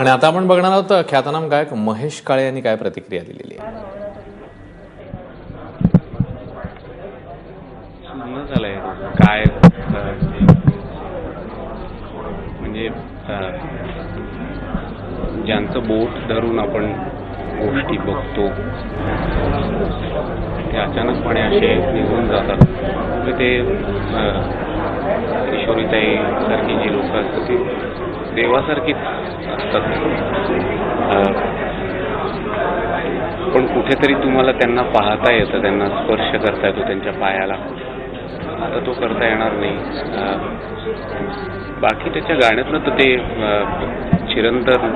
आणि आता आपण बघणार आहोत ख्यातनाम गायक महेश काळे यांनी काय प्रतिक्रिया दिलेली आहे? झालंय. काय म्हणजे ज्यांचं बोट धरून आपण गोष्टी बघतो ते अचानकपणे असे निघून जातात. म्हणजे ते किशोरीताई सारखी जी लोक असतात देवासारखीच असतात पण कुठेतरी तुम्हाला त्यांना पाहता येतं त्यांना स्पर्श करता येतो त्यांच्या पायाला. आता तो करता येणार नाही. बाकी त्याच्या गाण्यातनं तर ते अं, चिरंतन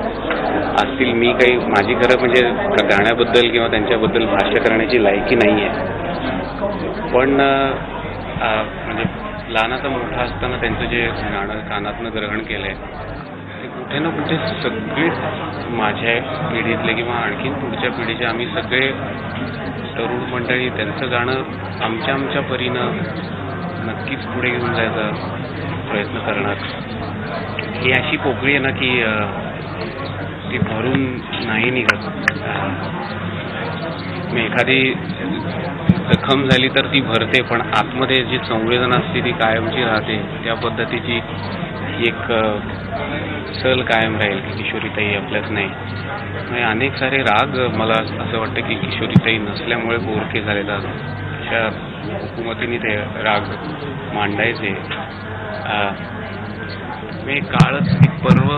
असतील. मी काही माझी खरं म्हणजे गाण्याबद्दल किंवा त्यांच्याबद्दल भाष्य करण्याची लायकी नाही आहे पण म्हणजे लहानाचा मोठा असताना त्यांचं जे गाणं कानातनं ग्रहण केलंय ते कुठे ना कुठे सगळे माझ्या पिढीतले किंवा आणखीन पुढच्या पिढीचे आम्ही सगळे तरुण मंडळी त्यांचं गाणं आमच्या आमच्या परीनं नक्कीच पुढे घेऊन जायचा प्रयत्न करणार. ही अशी पोकळी आहे ना की ती भरून नाही निघत. मी एखादी जखम झाली तर ती भरते पण आतमध्ये जी संवेदना असते ती कायमची राहते त्या पद्धतीची एक सल कायम राहील की किशोरीताई आपल्यात नाही. म्हणजे अनेक सारे राग मला असं वाटतं की किशोरीताई नसल्यामुळे बोरके झालेला अशा हुकुमतीने ते राग मांडायचे. म्हणजे काळच एक पर्व